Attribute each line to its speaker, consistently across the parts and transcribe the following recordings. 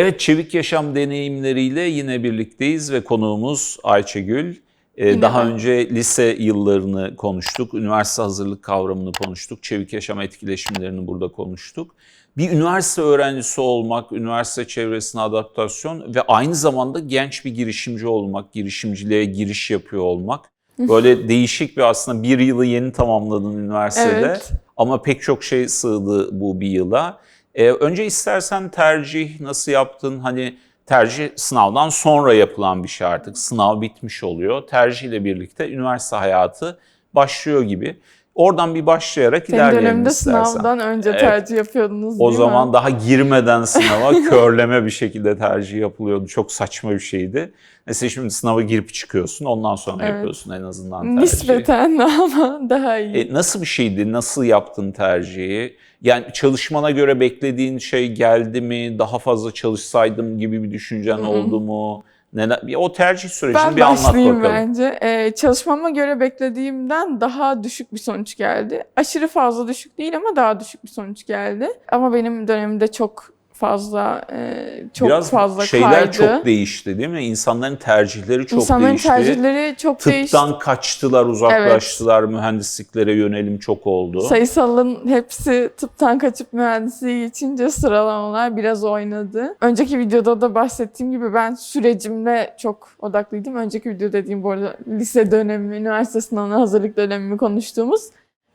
Speaker 1: Evet, Çevik Yaşam deneyimleriyle yine birlikteyiz ve konuğumuz Ayçegül. Ee, daha
Speaker 2: ben.
Speaker 1: önce lise yıllarını konuştuk, üniversite hazırlık kavramını konuştuk, çevik yaşam etkileşimlerini burada konuştuk. Bir üniversite öğrencisi olmak, üniversite çevresine adaptasyon ve aynı zamanda genç bir girişimci olmak, girişimciliğe giriş yapıyor olmak. Böyle değişik bir aslında bir yılı yeni tamamladın üniversitede
Speaker 2: Evet.
Speaker 1: ama pek çok şey sığdı bu bir yıla. Ee, önce istersen tercih nasıl yaptın? Hani tercih sınavdan sonra yapılan bir şey artık. Sınav bitmiş oluyor. Tercihle birlikte üniversite hayatı başlıyor gibi. Oradan bir başlayarak
Speaker 2: Senin
Speaker 1: ilerleyelim
Speaker 2: döneminde
Speaker 1: istersen.
Speaker 2: sınavdan önce
Speaker 1: Evet.
Speaker 2: tercih yapıyordunuz
Speaker 1: O
Speaker 2: değil
Speaker 1: zaman
Speaker 2: mi?
Speaker 1: daha girmeden sınava körleme bir şekilde tercih yapılıyordu. Çok saçma bir şeydi. Mesela şimdi sınava girip çıkıyorsun ondan sonra
Speaker 2: Evet.
Speaker 1: yapıyorsun en azından tercihi.
Speaker 2: Nispeten ama daha iyi.
Speaker 1: E, nasıl bir şeydi? Nasıl yaptın tercihi? Yani çalışmana göre beklediğin şey geldi mi? Daha fazla çalışsaydım gibi bir düşüncen oldu mu? Neler, bir o tercih sürecini
Speaker 2: ben
Speaker 1: bir anlat bakalım.
Speaker 2: bence. Ee, çalışmama göre beklediğimden daha düşük bir sonuç geldi. Aşırı fazla düşük değil ama daha düşük bir sonuç geldi. Ama benim dönemimde çok fazla e, çok
Speaker 1: Biraz
Speaker 2: fazla
Speaker 1: şeyler
Speaker 2: kaydı.
Speaker 1: çok değişti değil mi? İnsanların tercihleri çok
Speaker 2: İnsanların
Speaker 1: değişti.
Speaker 2: tercihleri çok değişti.
Speaker 1: Tıptan kaçtılar, uzaklaştılar, mühendisliklere yönelim çok oldu.
Speaker 2: Sayısalın hepsi tıptan kaçıp mühendisliğe geçince sıralamalar biraz oynadı. Önceki videoda da bahsettiğim gibi ben sürecimde çok odaklıydım. Önceki video dediğim bu arada lise dönemi, üniversite sınavına hazırlık dönemimi konuştuğumuz.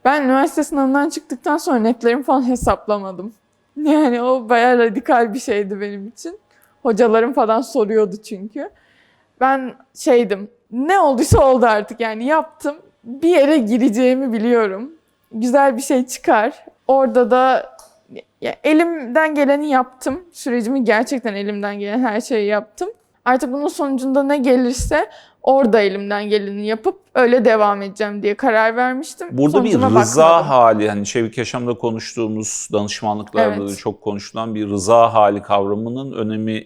Speaker 2: Ben üniversite sınavından çıktıktan sonra netlerimi falan hesaplamadım. Yani o bayağı radikal bir şeydi benim için. Hocalarım falan soruyordu çünkü. Ben şeydim, ne olduysa oldu artık yani yaptım. Bir yere gireceğimi biliyorum. Güzel bir şey çıkar. Orada da ya, elimden geleni yaptım. Sürecimi gerçekten elimden gelen her şeyi yaptım. Artık bunun sonucunda ne gelirse orada elimden geleni yapıp öyle devam edeceğim diye karar vermiştim.
Speaker 1: Burada bir
Speaker 2: Sonucuna
Speaker 1: rıza
Speaker 2: bakmadım.
Speaker 1: hali, hani çevik yaşamda konuştuğumuz, danışmanlıklarda
Speaker 2: Evet.
Speaker 1: da çok konuşulan bir rıza hali kavramının önemi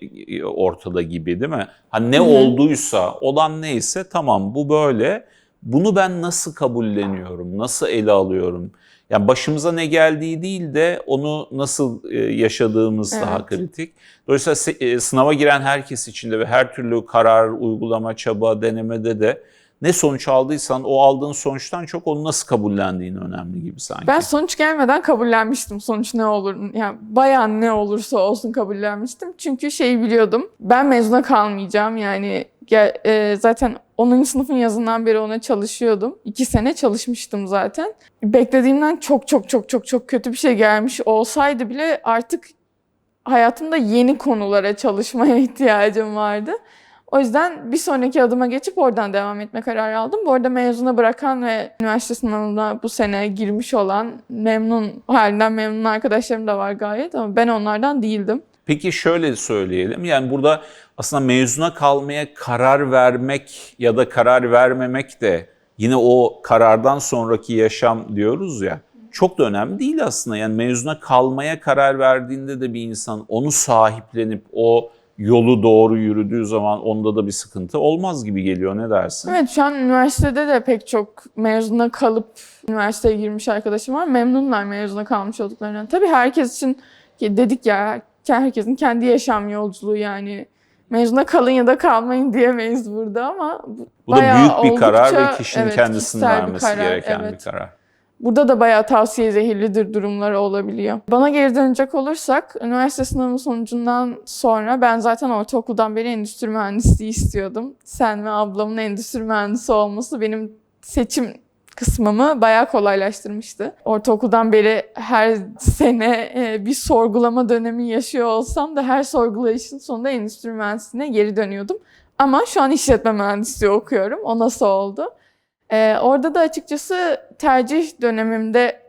Speaker 1: ortada gibi değil mi? Hani ne
Speaker 2: Hı hı.
Speaker 1: olduysa, olan neyse tamam bu böyle. Bunu ben nasıl kabulleniyorum, nasıl ele alıyorum? Yani başımıza ne geldiği değil de onu nasıl e, yaşadığımız daha
Speaker 2: Evet.
Speaker 1: kritik. Dolayısıyla e, sınava giren herkes için de ve her türlü karar, uygulama, çaba, denemede de ne sonuç aldıysan o aldığın sonuçtan çok onu nasıl kabullendiğin önemli gibi sanki.
Speaker 2: Ben sonuç gelmeden kabullenmiştim. Sonuç ne olur, yani bayağı ne olursa olsun kabullenmiştim. Çünkü şeyi biliyordum. Ben mezuna kalmayacağım. Yani e, zaten 10. sınıfın yazından beri ona çalışıyordum. 2 sene çalışmıştım zaten. Beklediğimden çok çok çok çok çok kötü bir şey gelmiş olsaydı bile artık hayatımda yeni konulara çalışmaya ihtiyacım vardı. O yüzden bir sonraki adıma geçip oradan devam etme kararı aldım. Bu arada mezuna bırakan ve üniversite sınavına bu sene girmiş olan memnun, halinden memnun arkadaşlarım da var gayet ama ben onlardan değildim.
Speaker 1: Peki şöyle söyleyelim. Yani burada aslında mezuna kalmaya karar vermek ya da karar vermemek de yine o karardan sonraki yaşam diyoruz ya. Çok da önemli değil aslında. Yani mezuna kalmaya karar verdiğinde de bir insan onu sahiplenip o yolu doğru yürüdüğü zaman onda da bir sıkıntı olmaz gibi geliyor. Ne dersin?
Speaker 2: Evet şu an üniversitede de pek çok mezuna kalıp üniversiteye girmiş arkadaşım var. Memnunlar mezuna kalmış olduklarından. Tabii herkes için dedik ya herkesin kendi yaşam yolculuğu yani. Mezuna kalın ya da kalmayın diyemeyiz burada ama bu,
Speaker 1: da büyük bir karar ve kişinin
Speaker 2: evet,
Speaker 1: kendisinin vermesi
Speaker 2: karar,
Speaker 1: gereken
Speaker 2: evet.
Speaker 1: bir karar.
Speaker 2: Burada da bayağı tavsiye zehirlidir durumlar olabiliyor. Bana geri dönecek olursak, üniversite sınavı sonucundan sonra ben zaten ortaokuldan beri endüstri mühendisliği istiyordum. Sen ve ablamın endüstri mühendisi olması benim seçim kısmımı bayağı kolaylaştırmıştı. Ortaokuldan beri her sene e, bir sorgulama dönemi yaşıyor olsam da her sorgulayışın sonunda endüstri mühendisliğine geri dönüyordum. Ama şu an işletme mühendisliği okuyorum. O nasıl oldu? Ee, orada da açıkçası tercih dönemimde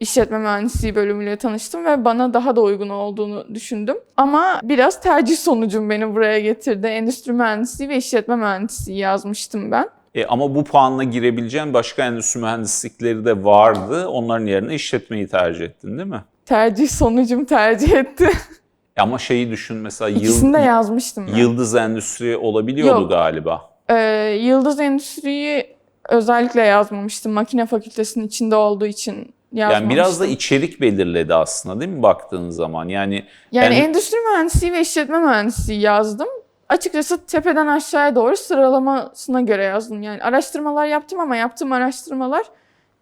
Speaker 2: işletme mühendisliği bölümüyle tanıştım ve bana daha da uygun olduğunu düşündüm. Ama biraz tercih sonucum beni buraya getirdi. Endüstri mühendisliği ve işletme mühendisliği yazmıştım ben.
Speaker 1: E, ama bu puanla girebileceğin başka endüstri mühendislikleri de vardı. Onların yerine işletmeyi tercih ettin değil mi?
Speaker 2: Tercih sonucum tercih etti.
Speaker 1: E, Ama şeyi düşün mesela yıl-
Speaker 2: İkisini de yazmıştım ben.
Speaker 1: yıldız endüstri olabiliyordu
Speaker 2: Yok.
Speaker 1: galiba.
Speaker 2: Ee, Yıldız Endüstri'yi özellikle yazmamıştım. Makine fakültesinin içinde olduğu için yazmamıştım.
Speaker 1: Yani biraz da içerik belirledi aslında değil mi baktığın zaman? Yani
Speaker 2: Yani
Speaker 1: En-
Speaker 2: endüstri mühendisliği ve işletme mühendisliği yazdım. Açıkçası tepeden aşağıya doğru sıralamasına göre yazdım. Yani araştırmalar yaptım ama yaptığım araştırmalar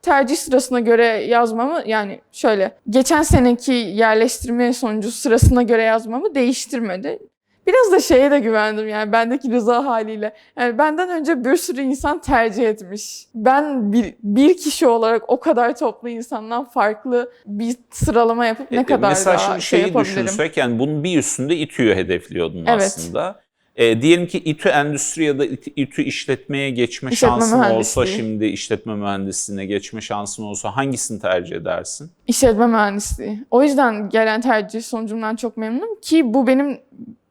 Speaker 2: tercih sırasına göre yazmamı yani şöyle geçen seneki yerleştirme sonucu sırasına göre yazmamı değiştirmedi. Biraz da şeye de güvendim yani bendeki rıza haliyle. Yani benden önce bir sürü insan tercih etmiş. Ben bir, bir kişi olarak o kadar toplu insandan farklı bir sıralama yapıp ne
Speaker 1: E,
Speaker 2: kadar
Speaker 1: Mesela
Speaker 2: daha
Speaker 1: şimdi
Speaker 2: şey
Speaker 1: şeyi
Speaker 2: yapabilirim.
Speaker 1: düşünsek yani bunun bir üstünde İTÜ'yü hedefliyordun
Speaker 2: Evet.
Speaker 1: aslında. E, diyelim ki İTÜ endüstri ya da İTÜ işletmeye geçme
Speaker 2: İşletme
Speaker 1: şansın olsa şimdi işletme mühendisliğine geçme şansın olsa hangisini tercih edersin?
Speaker 2: İşletme mühendisliği. O yüzden gelen tercih sonucumdan çok memnunum ki bu benim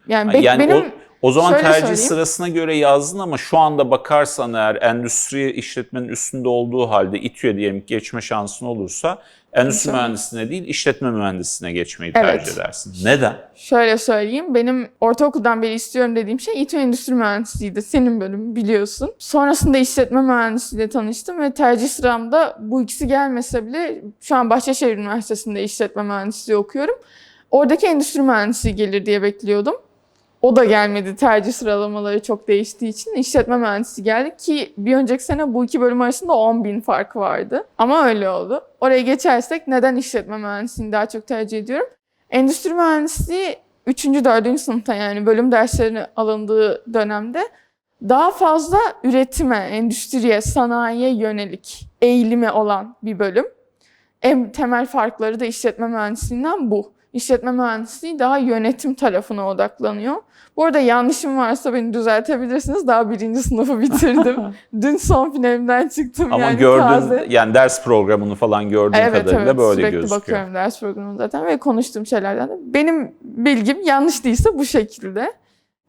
Speaker 2: yani,
Speaker 1: yani
Speaker 2: benim
Speaker 1: o, o zaman
Speaker 2: şöyle
Speaker 1: tercih
Speaker 2: söyleyeyim.
Speaker 1: sırasına göre yazdın ama şu anda bakarsan eğer endüstri işletmenin üstünde olduğu halde İTÜ'ye diyelim geçme şansın olursa endüstri
Speaker 2: Güzel.
Speaker 1: mühendisliğine değil işletme mühendisliğine geçmeyi
Speaker 2: Evet.
Speaker 1: tercih edersin. Neden?
Speaker 2: şöyle söyleyeyim benim ortaokuldan beri istiyorum dediğim şey İTÜ Endüstri Mühendisliğiydi. Senin bölüm biliyorsun. Sonrasında işletme mühendisliğiyle tanıştım ve tercih sıramda bu ikisi gelmese bile şu an Bahçeşehir Üniversitesi'nde işletme mühendisliği okuyorum. Oradaki endüstri mühendisliği gelir diye bekliyordum. O da gelmedi. Tercih sıralamaları çok değiştiği için işletme mühendisliği geldi ki bir önceki sene bu iki bölüm arasında 10 bin fark vardı. Ama öyle oldu. Oraya geçersek neden işletme mühendisliğini daha çok tercih ediyorum? Endüstri mühendisliği 3. 4. sınıfta yani bölüm derslerine alındığı dönemde daha fazla üretime, endüstriye, sanayiye yönelik eğilimi olan bir bölüm. En temel farkları da işletme mühendisliğinden bu. İşletme mühendisliği daha yönetim tarafına odaklanıyor. Bu arada yanlışım varsa beni düzeltebilirsiniz. Daha birinci sınıfı bitirdim. Dün son finalimden çıktım
Speaker 1: Ama
Speaker 2: yani
Speaker 1: gördün
Speaker 2: taze.
Speaker 1: yani ders programını falan gördüğün
Speaker 2: Evet
Speaker 1: kadarıyla
Speaker 2: evet
Speaker 1: böyle
Speaker 2: sürekli
Speaker 1: gözüküyor.
Speaker 2: bakıyorum ders programına zaten ve konuştuğum şeylerden de. Benim bilgim yanlış değilse bu şekilde.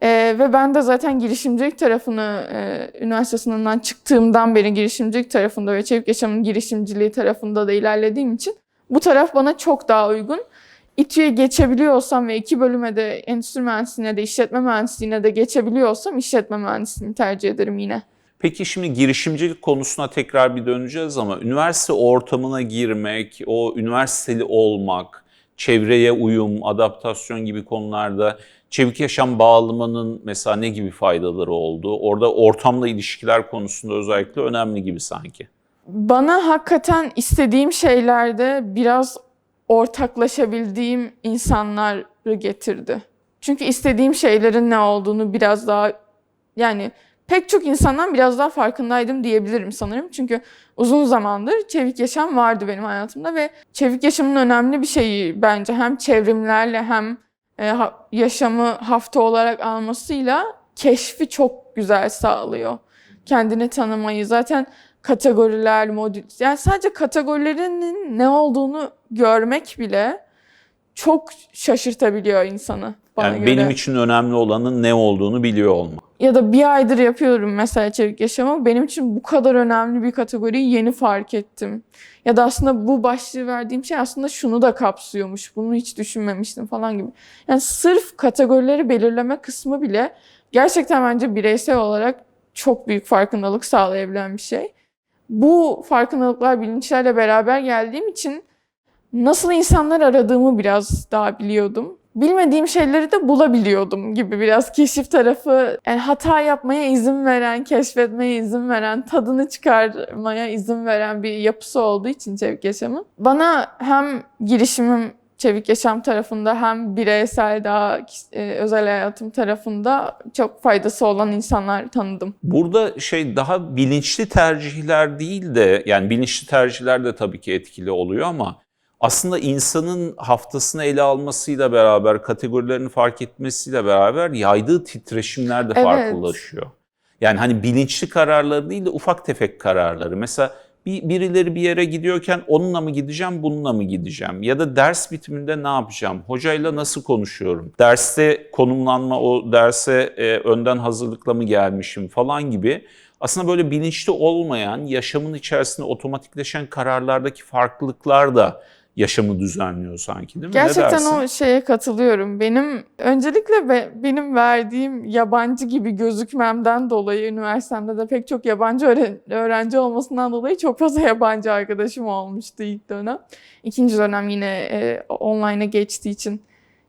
Speaker 2: Ee, ve ben de zaten girişimcilik tarafını e, üniversite sınavından çıktığımdan beri girişimcilik tarafında ve çevik yaşamın girişimciliği tarafında da ilerlediğim için bu taraf bana çok daha uygun. İTÜ'ye geçebiliyorsam ve iki bölüme de endüstri mühendisliğine de işletme mühendisliğine de geçebiliyorsam işletme mühendisliğini tercih ederim yine.
Speaker 1: Peki şimdi girişimcilik konusuna tekrar bir döneceğiz ama üniversite ortamına girmek, o üniversiteli olmak, çevreye uyum, adaptasyon gibi konularda çevik yaşam bağlamanın mesela ne gibi faydaları oldu? Orada ortamla ilişkiler konusunda özellikle önemli gibi sanki.
Speaker 2: Bana hakikaten istediğim şeylerde biraz ortaklaşabildiğim insanları getirdi. Çünkü istediğim şeylerin ne olduğunu biraz daha yani pek çok insandan biraz daha farkındaydım diyebilirim sanırım. Çünkü uzun zamandır çevik yaşam vardı benim hayatımda ve çevik yaşamın önemli bir şeyi bence hem çevrimlerle hem e, yaşamı hafta olarak almasıyla keşfi çok güzel sağlıyor. Kendini tanımayı zaten kategoriler, modül yani sadece kategorilerinin ne olduğunu görmek bile çok şaşırtabiliyor insanı bana
Speaker 1: Yani
Speaker 2: göre.
Speaker 1: benim için önemli olanın ne olduğunu biliyor olmak.
Speaker 2: Ya da bir aydır yapıyorum mesela çevik yaşamı. Benim için bu kadar önemli bir kategoriyi yeni fark ettim. Ya da aslında bu başlığı verdiğim şey aslında şunu da kapsıyormuş. Bunu hiç düşünmemiştim falan gibi. Yani sırf kategorileri belirleme kısmı bile gerçekten bence bireysel olarak çok büyük farkındalık sağlayabilen bir şey. Bu farkındalıklar bilinçlerle beraber geldiğim için nasıl insanlar aradığımı biraz daha biliyordum. Bilmediğim şeyleri de bulabiliyordum gibi biraz keşif tarafı. Yani hata yapmaya izin veren, keşfetmeye izin veren, tadını çıkarmaya izin veren bir yapısı olduğu için çevik yaşamın. Bana hem girişimim çevik yaşam tarafında hem bireysel daha e, özel hayatım tarafında çok faydası olan insanlar tanıdım.
Speaker 1: Burada şey daha bilinçli tercihler değil de yani bilinçli tercihler de tabii ki etkili oluyor ama aslında insanın haftasını ele almasıyla beraber, kategorilerini fark etmesiyle beraber yaydığı titreşimler de
Speaker 2: Evet.
Speaker 1: farklılaşıyor. Yani hani bilinçli kararları değil de ufak tefek kararları. Mesela bir, birileri bir yere gidiyorken onunla mı gideceğim, bununla mı gideceğim? Ya da ders bitiminde ne yapacağım? Hocayla nasıl konuşuyorum? Derste konumlanma, o derse e, önden hazırlıkla mı gelmişim falan gibi. Aslında böyle bilinçli olmayan, yaşamın içerisinde otomatikleşen kararlardaki farklılıklar da yaşamı düzenliyor sanki değil mi?
Speaker 2: Gerçekten o şeye katılıyorum. Benim öncelikle be- benim verdiğim yabancı gibi gözükmemden dolayı üniversitemde de pek çok yabancı öğren- öğrenci olmasından dolayı çok fazla yabancı arkadaşım olmuştu ilk dönem. İkinci dönem yine e, online'a geçtiği için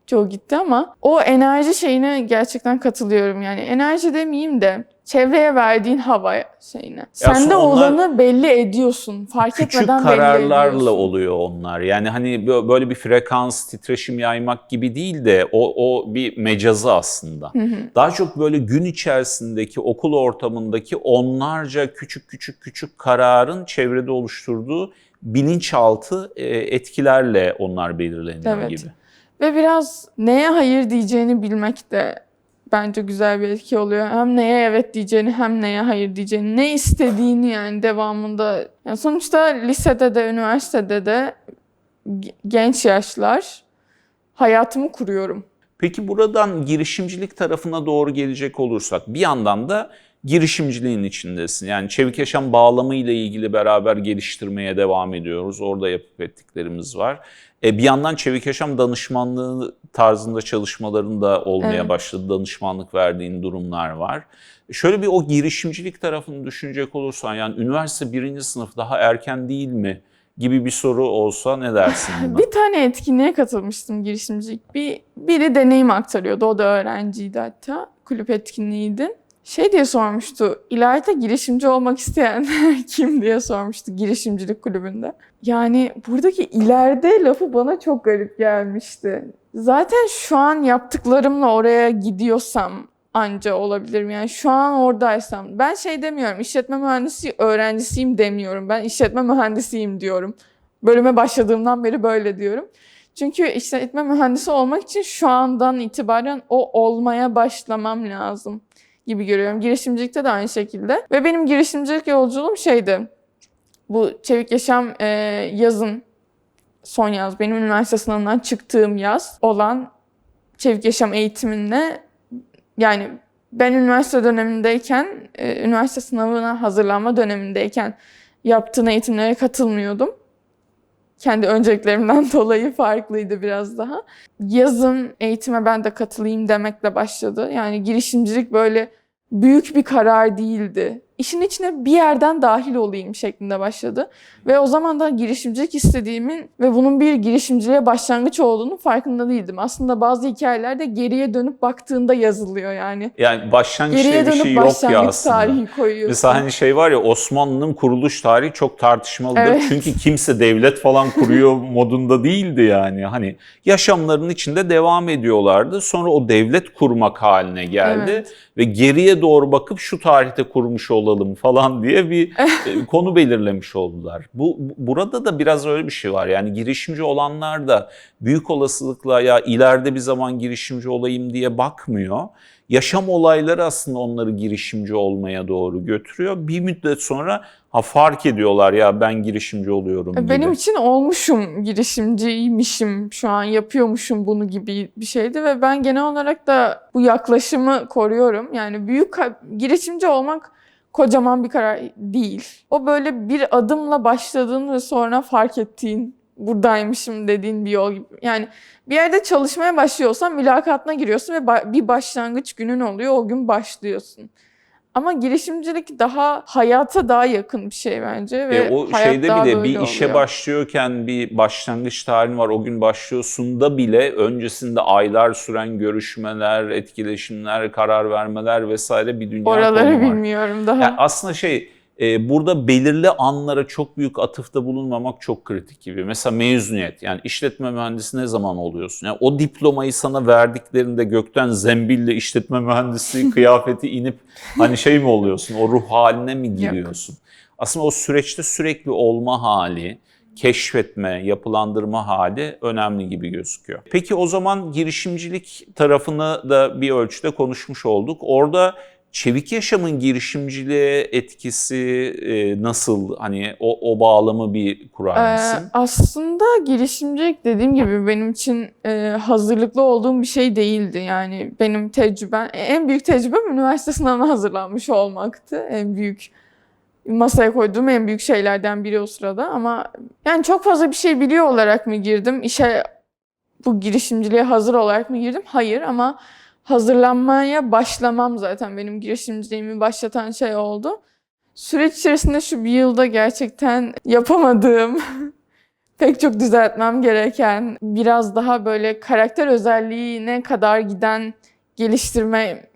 Speaker 2: çoğu gitti ama o enerji şeyine gerçekten katılıyorum. Yani enerji demeyeyim de çevreye verdiğin hava şeyine. Sen de olanı belli ediyorsun. Fark
Speaker 1: Küçük
Speaker 2: etmeden belli
Speaker 1: kararlarla
Speaker 2: ediyorsun.
Speaker 1: oluyor onlar. Yani hani bö- böyle bir frekans, titreşim yaymak gibi değil de o, o bir mecazı aslında.
Speaker 2: Hı hı.
Speaker 1: Daha çok böyle gün içerisindeki okul ortamındaki onlarca küçük küçük küçük kararın çevrede oluşturduğu bilinçaltı e, etkilerle onlar belirleniyor
Speaker 2: Evet.
Speaker 1: gibi.
Speaker 2: Ve biraz neye hayır diyeceğini bilmek de bence güzel bir etki oluyor. Hem neye evet diyeceğini hem neye hayır diyeceğini, ne istediğini yani devamında. Yani sonuçta lisede de üniversitede de ge- genç yaşlar hayatımı kuruyorum.
Speaker 1: Peki buradan girişimcilik tarafına doğru gelecek olursak bir yandan da girişimciliğin içindesin. Yani çevik yaşam bağlamı ile ilgili beraber geliştirmeye devam ediyoruz. Orada yapıp ettiklerimiz var. E, bir yandan çevik yaşam danışmanlığı tarzında çalışmaların da olmaya
Speaker 2: Evet.
Speaker 1: başladı. Danışmanlık verdiğin durumlar var. Şöyle bir o girişimcilik tarafını düşünecek olursan yani üniversite birinci sınıf daha erken değil mi gibi bir soru olsa ne dersin buna?
Speaker 2: Bir tane etkinliğe katılmıştım girişimcilik. Bir, biri deneyim aktarıyordu. O da öğrenciydi hatta. Kulüp etkinliğiydi. Şey diye sormuştu. İleride girişimci olmak isteyenler kim diye sormuştu girişimcilik kulübünde. Yani buradaki ileride lafı bana çok garip gelmişti. Zaten şu an yaptıklarımla oraya gidiyorsam anca olabilirim. Yani şu an oradaysam. Ben şey demiyorum. işletme mühendisi öğrencisiyim demiyorum. Ben işletme mühendisiyim diyorum. Bölüme başladığımdan beri böyle diyorum. Çünkü işletme mühendisi olmak için şu andan itibaren o olmaya başlamam lazım gibi görüyorum. Girişimcilikte de aynı şekilde. Ve benim girişimcilik yolculuğum şeydi. Bu Çevik Yaşam e, yazın son yaz, benim üniversite sınavından çıktığım yaz olan Çevik Yaşam eğitiminde yani ben üniversite dönemindeyken, e, üniversite sınavına hazırlanma dönemindeyken yaptığın eğitimlere katılmıyordum. Kendi önceliklerimden dolayı farklıydı biraz daha. Yazın eğitime ben de katılayım demekle başladı. Yani girişimcilik böyle büyük bir karar değildi. İşin içine bir yerden dahil olayım şeklinde başladı. Ve o zaman da girişimcilik istediğimin ve bunun bir girişimciliğe başlangıç olduğunu farkında değildim. Aslında bazı hikayeler de geriye dönüp baktığında yazılıyor yani.
Speaker 1: Yani başlangıç
Speaker 2: Geriye
Speaker 1: diye bir şey yok ya aslında.
Speaker 2: tarihi koyuyorsun.
Speaker 1: Mesela hani şey var ya Osmanlı'nın kuruluş tarihi çok tartışmalıdır.
Speaker 2: Evet.
Speaker 1: Çünkü kimse devlet falan kuruyor modunda değildi yani. Hani yaşamlarının içinde devam ediyorlardı. Sonra o devlet kurmak haline geldi.
Speaker 2: Evet.
Speaker 1: Ve geriye doğru bakıp şu tarihte kurmuş olalım falan diye bir e, konu belirlemiş oldular. Bu bu- burada da biraz öyle bir şey var. Yani girişimci olanlar da büyük olasılıkla ya ileride bir zaman girişimci olayım diye bakmıyor. Yaşam olayları aslında onları girişimci olmaya doğru götürüyor. Bir müddet sonra ha fark ediyorlar ya ben girişimci oluyorum gibi.
Speaker 2: E, Benim için olmuşum, girişimciymişim, şu an yapıyormuşum bunu gibi bir şeydi ve ben genel olarak da bu yaklaşımı koruyorum. Yani büyük girişimci olmak kocaman bir karar değil. O böyle bir adımla başladığın ve sonra fark ettiğin buradaymışım dediğin bir yol gibi. Yani bir yerde çalışmaya başlıyorsan mülakatına giriyorsun ve bir başlangıç günün oluyor. O gün başlıyorsun. Ama girişimcilik daha hayata daha yakın bir şey bence ve
Speaker 1: E, o
Speaker 2: hayat
Speaker 1: şeyde
Speaker 2: daha
Speaker 1: bile bir işe
Speaker 2: oluyor.
Speaker 1: başlıyorken bir başlangıç tarihin var. O gün başlıyorsun da bile öncesinde aylar süren görüşmeler, etkileşimler, karar vermeler vesaire bir dünya
Speaker 2: Oraları
Speaker 1: var.
Speaker 2: bilmiyorum daha.
Speaker 1: Yani aslında şey e, burada belirli anlara çok büyük atıfta bulunmamak çok kritik gibi. Mesela mezuniyet yani işletme mühendisi ne zaman oluyorsun? Yani o diplomayı sana verdiklerinde gökten zembille işletme mühendisi kıyafeti inip hani şey mi oluyorsun? O ruh haline mi giriyorsun? Aslında o süreçte sürekli olma hali, keşfetme, yapılandırma hali önemli gibi gözüküyor. Peki o zaman girişimcilik tarafını da bir ölçüde konuşmuş olduk. Orada çevik yaşamın girişimciliğe etkisi e, nasıl? Hani o, o bağlamı bir kurar
Speaker 2: Ee,
Speaker 1: mısın?
Speaker 2: aslında girişimcilik dediğim gibi benim için e, hazırlıklı olduğum bir şey değildi. Yani benim tecrübem, en büyük tecrübem üniversite sınavına hazırlanmış olmaktı. En büyük masaya koyduğum en büyük şeylerden biri o sırada ama yani çok fazla bir şey biliyor olarak mı girdim? İşe bu girişimciliğe hazır olarak mı girdim? Hayır ama hazırlanmaya başlamam zaten benim girişimciliğimi başlatan şey oldu. Süreç içerisinde şu bir yılda gerçekten yapamadığım, pek çok düzeltmem gereken, biraz daha böyle karakter özelliğine kadar giden geliştirme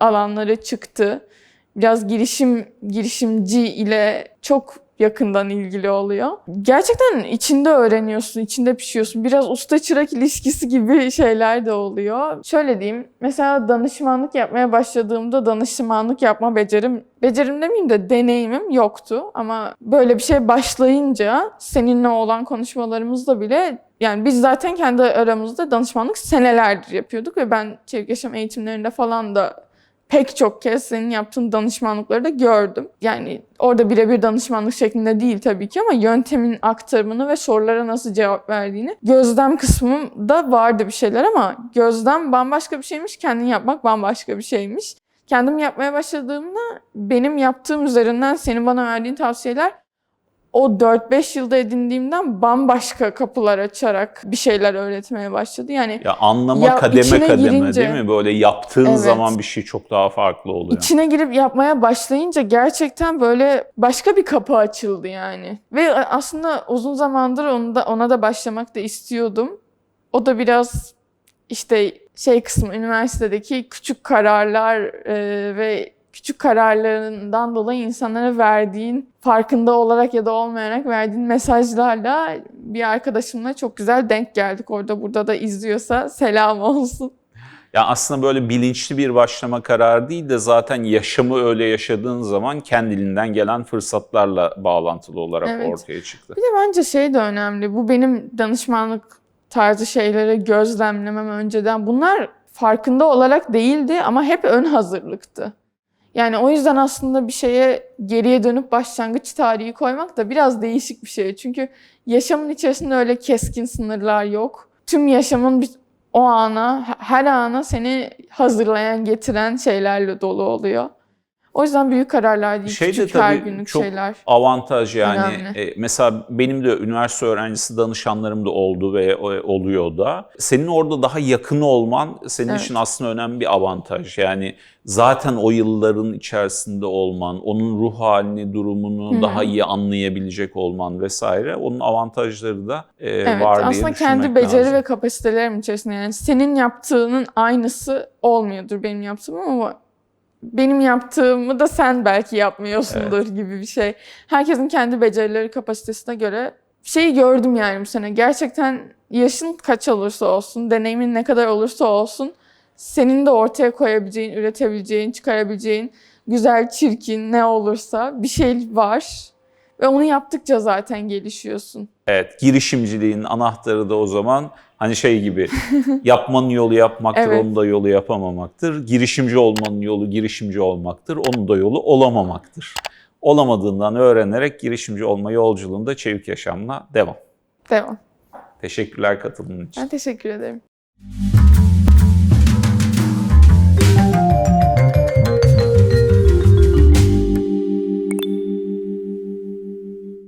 Speaker 2: alanları çıktı. Biraz girişim girişimci ile çok yakından ilgili oluyor. Gerçekten içinde öğreniyorsun, içinde pişiyorsun. Biraz usta çırak ilişkisi gibi şeyler de oluyor. Şöyle diyeyim, mesela danışmanlık yapmaya başladığımda danışmanlık yapma becerim, becerim demeyeyim de deneyimim yoktu. Ama böyle bir şey başlayınca seninle olan konuşmalarımızda bile yani biz zaten kendi aramızda danışmanlık senelerdir yapıyorduk ve ben çevik yaşam eğitimlerinde falan da pek çok kez senin yaptığın danışmanlıkları da gördüm. Yani orada birebir danışmanlık şeklinde değil tabii ki ama yöntemin aktarımını ve sorulara nasıl cevap verdiğini gözlem kısmında vardı bir şeyler ama gözlem bambaşka bir şeymiş, kendin yapmak bambaşka bir şeymiş. Kendim yapmaya başladığımda benim yaptığım üzerinden senin bana verdiğin tavsiyeler o 4-5 yılda edindiğimden bambaşka kapılar açarak bir şeyler öğretmeye başladı. Yani
Speaker 1: Ya anlama
Speaker 2: Ya
Speaker 1: kademe kademe
Speaker 2: girince-
Speaker 1: değil mi? Böyle yaptığın
Speaker 2: Evet.
Speaker 1: zaman bir şey çok daha farklı oluyor.
Speaker 2: İçine girip yapmaya başlayınca gerçekten böyle başka bir kapı açıldı yani. Ve aslında uzun zamandır onu da, ona da başlamak da istiyordum. O da biraz işte şey kısmı üniversitedeki küçük kararlar e, ve küçük kararlarından dolayı insanlara verdiğin farkında olarak ya da olmayarak verdiğin mesajlarla bir arkadaşımla çok güzel denk geldik. Orada burada da izliyorsa selam olsun.
Speaker 1: Ya aslında böyle bilinçli bir başlama kararı değil de zaten yaşamı öyle yaşadığın zaman kendiliğinden gelen fırsatlarla bağlantılı olarak
Speaker 2: Evet.
Speaker 1: ortaya çıktı.
Speaker 2: Bir de bence şey de önemli. Bu benim danışmanlık tarzı şeyleri gözlemlemem önceden. Bunlar farkında olarak değildi ama hep ön hazırlıktı. Yani o yüzden aslında bir şeye geriye dönüp başlangıç tarihi koymak da biraz değişik bir şey. Çünkü yaşamın içerisinde öyle keskin sınırlar yok. Tüm yaşamın bir, o ana, her ana seni hazırlayan, getiren şeylerle dolu oluyor. O yüzden büyük kararlar değil,
Speaker 1: Şey de
Speaker 2: küçük her
Speaker 1: tabii
Speaker 2: günlük
Speaker 1: çok
Speaker 2: şeyler.
Speaker 1: avantaj yani.
Speaker 2: Önemli.
Speaker 1: E, mesela benim de üniversite öğrencisi danışanlarım da oldu ve oluyor da. Senin orada daha yakın olman senin
Speaker 2: Evet.
Speaker 1: için aslında önemli bir avantaj. Yani zaten o yılların içerisinde olman, onun ruh halini, durumunu
Speaker 2: Hı hı.
Speaker 1: daha iyi anlayabilecek olman vesaire. Onun avantajları da e,
Speaker 2: Evet,
Speaker 1: var diye
Speaker 2: aslında kendi beceri
Speaker 1: lazım.
Speaker 2: ve kapasitelerim içerisinde yani senin yaptığının aynısı olmuyordur benim yaptığım ama benim yaptığımı da sen belki yapmıyorsundur gibi bir şey. Herkesin kendi becerileri kapasitesine göre şeyi gördüm yani bu sene. Gerçekten yaşın kaç olursa olsun, deneyimin ne kadar olursa olsun senin de ortaya koyabileceğin, üretebileceğin, çıkarabileceğin güzel, çirkin ne olursa bir şey var. Ve onu yaptıkça zaten gelişiyorsun.
Speaker 1: Evet, girişimciliğin anahtarı da o zaman hani şey gibi yapmanın yolu yapmaktır,
Speaker 2: Evet.
Speaker 1: onun da yolu yapamamaktır. Girişimci olmanın yolu girişimci olmaktır, onun da yolu olamamaktır. Olamadığından öğrenerek girişimci olma yolculuğunda çevik yaşamla devam.
Speaker 2: Devam.
Speaker 1: Teşekkürler katıldığın için.
Speaker 2: Ben teşekkür ederim.